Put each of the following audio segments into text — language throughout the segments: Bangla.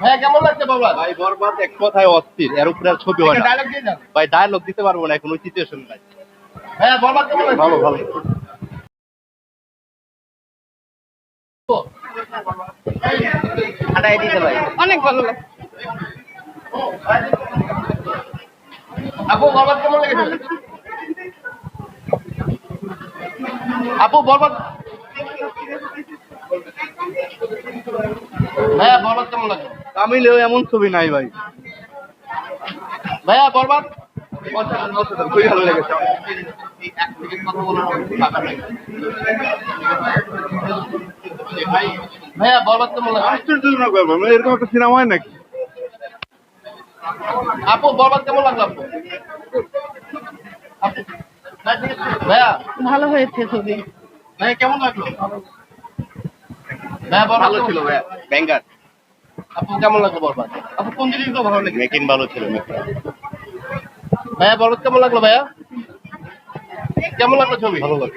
হ্যাঁ কেমন লাগছে বরবাদ? ভাই বরবাদ এক কথায় অস্থির এর উপরে আর ছবি হয় না। ডায়লগ দিয়ে যান। ভাই ডায়লগ দিতে পারব না এখন ওই সিচুয়েশন নাই। হ্যাঁ বরবাদ কেমন ভালো ভালো। আটাই দিতে ভাই। অনেক ভালো লাগে আপু বরবাদ কেমন লেগেছে? আপু বরবাদ ভাইয়া বরবাদ কেমন লাগছে তামিলেও এমন ছবি নাই ভাই। ভাইয়া বরবাদ খুবই ভালো লেগেছে ভাইয়া বরবাদ কেমন লাগছে আশ্চর্যজনক ব্যাপার মানে এরকম একটা সিনেমা হয় নাকি? আপু বরবাদ কেমন লাগল আপু? আপু ভালো হয়েছে ছবি। ভাইয়া কেমন লাগল? ভাইয়া বরবাদ ভালো ছিল ভাই ব্যাঙ্গার আপু কেমন লাগল বরবাদ আপু কোন জিনিসগুলো ভালো লেগেছে? মেকিং ভালো ছিল মেকিং ভাইয়া বরবাদ কেমন লাগল ভাইয়া? কেমন লাগল ছবি? ভালো লাগল।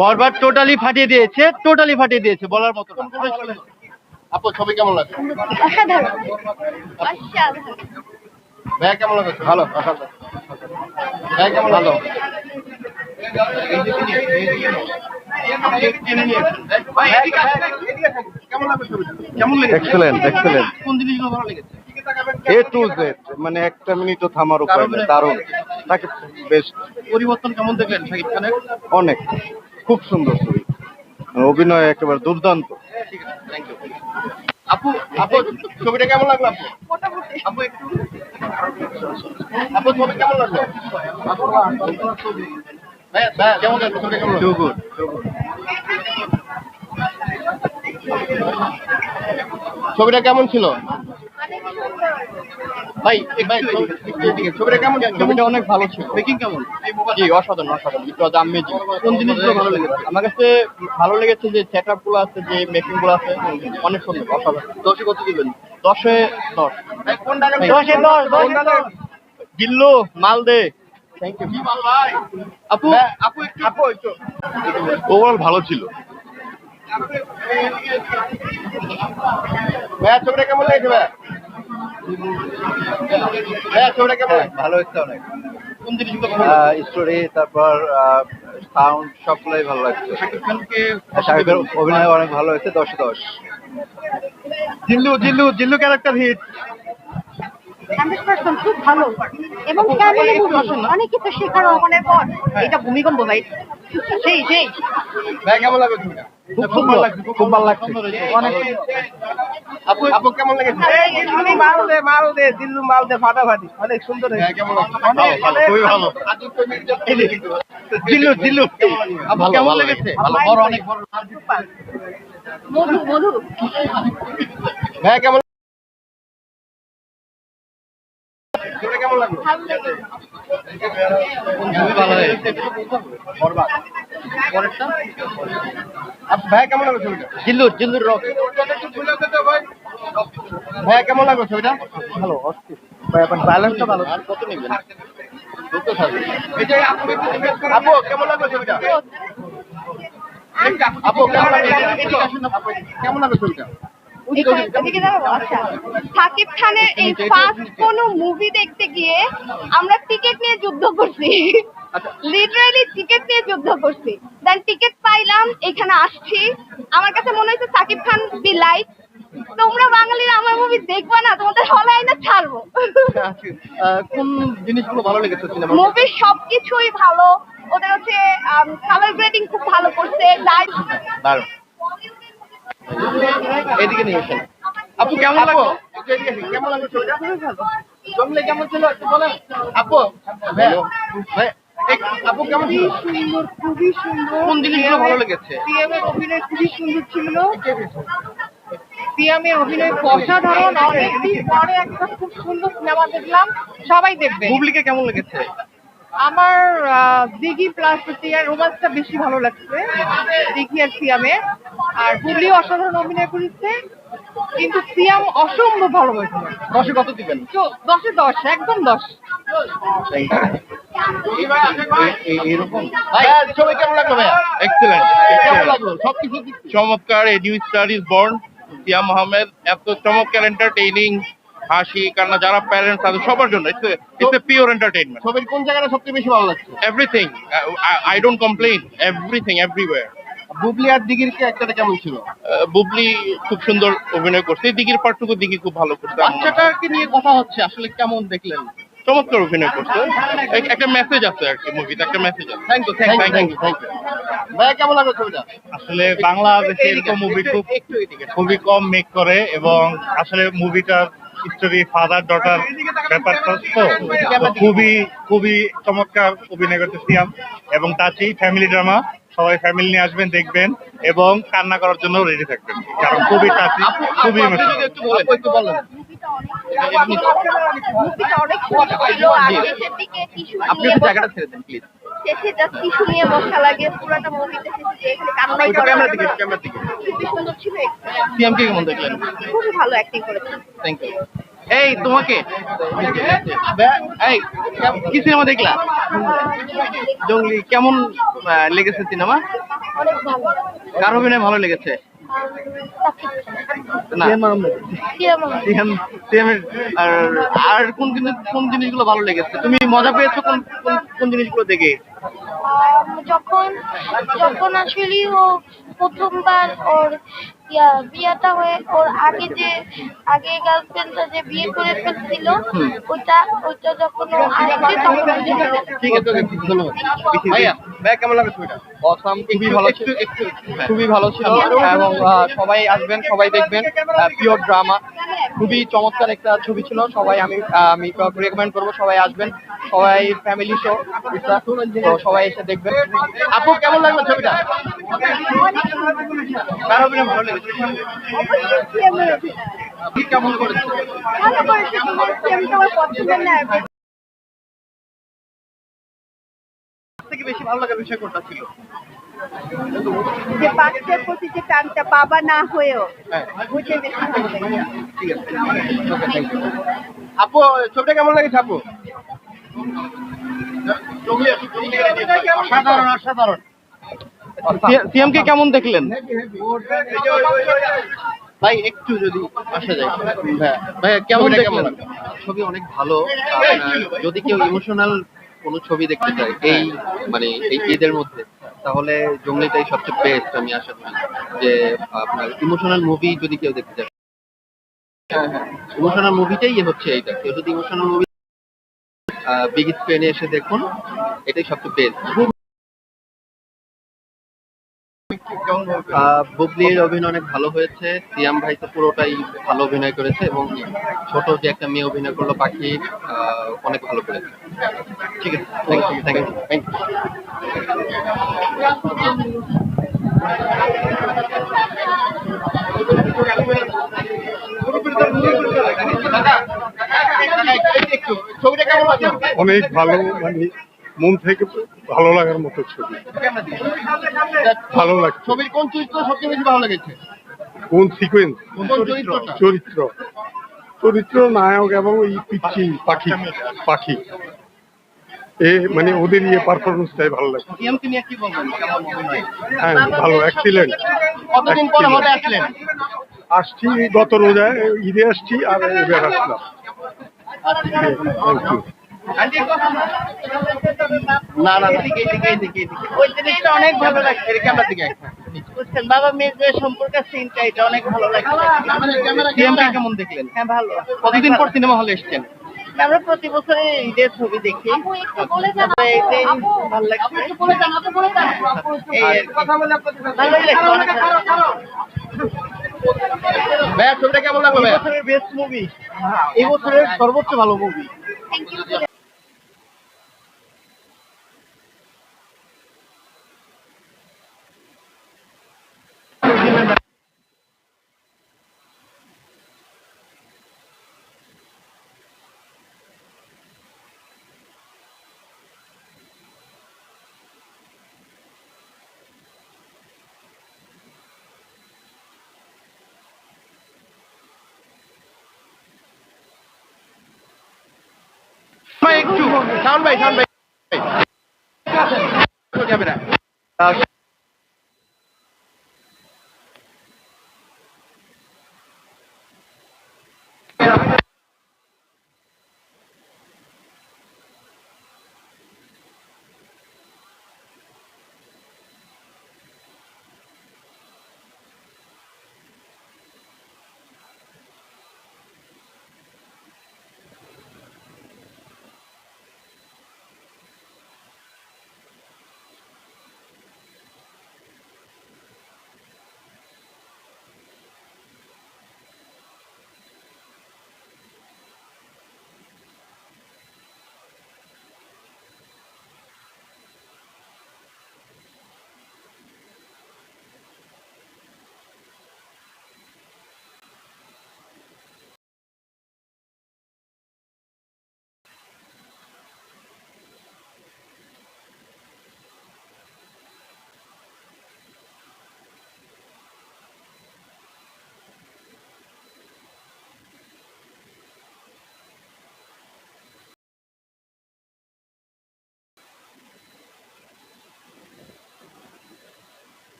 বরবাদ টোটালি ফাটিয়ে দিয়েছে টোটালি ফাটিয়ে দিয়েছে বলার মতো না। আপু ছবি কেমন লাগল? অসাধারণ। অসাধারণ। ভাইয়া কেমন ভালো ভাই। কেমন ভালো। এ টু জেড মানে একটা মিনিটও থামার উপায় নেই দারুণ তাকে বেস্ট পরিবর্তন কেমন দেখলেন শাকিব খানের? অনেক খুব সুন্দর ছবি। অভিনয় একেবারে দুর্দান্ত। আপু আপু ছবিটা কেমন লাগল আপু? আপু একটু আপু ছবি কেমন লাগল? ভাইয়া ভাইয়া কেমন লাগল? ছবিটা কেমন টু গুড ছবিটা কেমন ছিল? ভাই ভাই। ছবিটা কেমন ছবিটা অনেক ভালো ছিল। মেকিং কেমন? জি অসাধারণ অসাধারণ। ইট ওয়াজ আমেজিং কোন জিনিসগুলো ভালো লেগেছে? আমার কাছে ভালো লেগেছে যে সেট আপগুলো আছে যে মেকিংগুলো আছে অনেক সুন্দর অসাধারণ। দশে কত দিবেন? দশে দশ। দশে দশ গিল্লু কি ভালো আপু? আপু একটু ওভারঅল ভালো ছিল। ভাইয়া ছবিটা কেমন লেগেছে ভাইয়া? ভাইয়া ছবিটা কেমন ভালো হচ্ছে অনেক। কোন জিনিসগুলো ভালো লেগেছে? স্টোরি তারপর সাউন্ড সবগুলোই ভালো লাগছে। শাকিব খানকে অভিনয় অনেক ভালো হয়েছে দশে দশ। Jillu Jillu Jillu character hit hundred percent খুব ভালো। এবং ফ্যামিলি মুভি অনেক কিছু শেখার অমনের পর। এটা ভূমিকম্প ভাই। সেই সেই। ভাই কেমন খুব সুন্দর। খুব ভালো লাগছে। অনেক আপু আপু কেমন লেগেছে? মাল দে মাল দে দিল্লু মাল দে ফাটাফাটি। অনেক সুন্দর হয়েছে। কেমন লাগছে? ভালো, ভালো, খুবই ভালো। জিল্লু জিল্লু। কেমন লেগেছে? ভালো বড় অনেক বড়। মধু মধু। ভাইয়া কেমন কেমন লাগল? ভালো ভাইয়া কেমন লাগল ছবিটা? জিল্লু জিল্লুর রক। ভাইয়া কেমন লাগল ছবিটা? ভালো অস্থির। ভাই এখন ব্যালেন্সটা ভালো। আর কত নেবেন? আপু আপু কেমন লাগল ছবিটা? কেমন ছবিটা? আচ্ছা। সাকিব খানের এই ফার্স্ট কোন মুভি দেখতে গিয়ে আমরা টিকিট নিয়ে যুদ্ধ করছি। লিটারালি টিকিট নিয়ে যুদ্ধ করছি। দেন টিকিট পাইলাম এখানে আসছি। আমার কাছে মনে হয়েছে সাকিব খান বি লাইক তোমরা বাঙালিরা আমার মুভি দেখবা না তোমাদের হলে আইনা ছাড়বো। কোন জিনিসগুলো ভালো লেগেছে মুভির সবকিছুই ভালো। ওদের হচ্ছে কালার গ্রেডিং খুব ভালো করছে লাইট দারুণ। এদিকে নিয়ে আসেন। আপু কেমন লাগল। কেমন লাগল জমলে কেমন ছিল একটু বলেন। আপু? ভাইয়া, ভাইয়া, এই- আপু কেমন ছিল? সুন্দর খুবই সুন্দর। কোন জিনিসগুলো ভালো লেগেছে? সিএমের অভিনয় খুবই সুন্দর ছিল। অভিনয় অসাধারণ। অনেকদিন পরে একটা খুব সুন্দর সিনেমা দেখলাম। সবাই দেখবে। বুবলিকে কেমন লেগেছে? আমার আহ, দিঘি প্লাস সিয়ার রোমান্সটা বেশি ভালো লাগছে দিঘি আর সিয়ামে। আর বুবলি অসাধারণ অভিনয় করেছে কিন্তু সিয়াম অসম্ভব ভালো হয়েছে। দশে কত দিবেন? দশে দশ একদম দশ। সবকিছু চমৎকার a new star is born Siam Ahmed এত চমৎকার এন্টারটেইনিং হাসি কান্না যারা প্যারেন্টস আছে সবার জন্য। ইটস এ পিওর এন্টারটেইনমেন্ট ছবির কোন জায়গাটা সবচেয়ে বেশি ভালো লাগছে? Everything I don't complain everything everywhere Bubly আর দিঘির কি একটা কেমন ছিল? বুবলি খুব সুন্দর অভিনয় করছে। দিঘির পার্টটুকু দিঘি খুব ভালো করছে। বাচ্চাটাকে নিয়ে কথা হচ্ছে আসলে কেমন দেখলেন? চমৎকার অভিনয় করছে। একটা মেসেজ আছে আর কি মুভিতে একটা মেসেজ আছে। Thank you thank you thank you thank you ভাইয়া কেমন লাগল ছবিটা? আসলে বাংলাদেশে এরকম মুভি খুব খুবই কম মেক করে এবং আসলে মুভিটার স্টোরি ফাদার ডটার ব্যাপারটা তো খুবই খুবই চমৎকার অভিনয় করতে সিয়াম এবং টাচি ফ্যামিলি ড্রামা সবাই ফ্যামিলি নিয়ে আসবেন দেখবেন এবং কান্না করার জন্য রেডি থাকবেন। কারণ খুবই টাচি খুবই আপনি জায়গাটা ছেড়ে দেন প্লিজ শেষে জাস্ট টিস্যু নিয়ে মশা লাগে পুরোটা মুভিতে শেষে যে এখানে কান্নাই করে ক্যামেরা দিকে ক্যামেরা দিকে। খুবই সুন্দর ছিল সিএম কে কেমন দেখলেন? খুবই ভালো অ্যাক্টিং করেছে। থ্যাংক ইউ এই তোমাকে। এই কি সিনেমা দেখলা? জঙ্গলি কেমন লেগেছে সিনেমা কার অভিনয় ভালো লেগেছে? আর আর কোন জিনিস কোন জিনিসগুলো ভালো লেগেছে? তুমি মজা পেয়েছ কোন কোন- কোন জিনিসগুলো দেখে? যখন যখন আসলে ও প্রথমবার ওর বিয়েটা হয়ে ওর আগে যে আগে গার্লফ্রেন্ডটা যে বিয়ে করে ফেলছিল ওটা ওটা যখন ও আসছে তখন। ঠিক আছে ধন্যবাদ। ভাইয়া কেমন লাগল ছবিটা? অসাম খুবই ভালো ছিল। খুবই ভালো ছিল। এবং আহ, সবাই আসবেন সবাই দেখবেন। পিওর ড্রামা খুবই চমৎকার একটা ছবি ছিল। সবাই আমি আমি রেকমেন্ড করব সবাই আসবেন। সবাই ফ্যামিলি শো তো সবাই এসে দেখবেন। আপু কেমন লাগল ছবিটা? কার অভিনয় ভালো লেগেছে কেমন করেছে থেকে বেশি ভালো লাগার বিষয় কোনটা ছিল? যে বাচ্চার প্রতি যে টানটা বাবা না হয়েও হ্যাঁ। বুঝে বেশি ভালো লেগেছে ঠিক আছে ওকে থ্যাংক ইউ আপু ছবিটা কেমন লেগেছে আপু? অসাধারণ অসাধারণ। সিএম কে কেমন দেখলেন? ভাই একটু যদি আসা যায়। ভাইয়া, ভাইয়া কেমন দেখলেন? ছবি অনেক ভালো। যদি কেউ ইমোশনাল কোনো ছবি দেখতে চাই এই মানে এই ঈদের মধ্যে তাহলে জঙ্গলিটাই সবচেয়ে বেস্ট আমি আশা করি যে আপনার ইমোশনাল মুভি যদি কেউ দেখতে চায়। ইমোশনাল মুভিটাই হচ্ছে এইটা কেউ যদি ইমোশনাল মুভি বিগ স্ক্রিনে এসে দেখুন এটাই সবচেয়ে বেস্ট বুবলির অভিনয় অনেক ভালো হয়েছে। সিয়াম ভাই তো পুরোটাই ভালো অভিনয় করেছে এবং ছোট যে একটা মেয়ে অভিনয় করল, পাখি অনেক ভালো করেছে। ঠিক আছে থ্যাংক অনেক ভালো মানে মন থেকে ভালো লাগার মতো ছবি। ভালো লাগছে। ছবির কোন চরিত্র সবচেয়ে বেশি ভালো লেগেছে? কোন সিকোয়েন্স চরিত্র। চরিত্র নায়ক এবং ওই পিচ্ছি পাখি পাখি এ মানে ওদের ইয়ে পারফরমেন্সটাই ভালো লাগে হ্যাঁ ভালো অ্যাক্সিলেন্ট কতদিন পর হলে আসলেন? আসছি গত রোজায় ঈদে আসছি আর এবার আসলাম। থ্যাংক ইউ না না এদিকে এদিকে এদিকে এদিকে ওই জিনিসটা অনেক ভালো লাগছে। এর ক্যামেরা দিকে বুঝছেন বাবা মেয়ের যে সম্পর্কের সিনটা এটা অনেক ভালো লাগছে। কেমন দেখলেন? হ্যাঁ ভালো। কতদিন পর সিনেমা হলে এসেছেন? আমরা প্রতি বছরে ঈদের ছবি দেখি। ভালো লাগছে। ভাইয়া ছবিটা কেমন লাগল ভাইয়া? বছরের বেস্ট মুভি এই বছরের সর্বোচ্চ ভালো মুভি শাওন ভাই শাওন ভাই। ক্যামেরা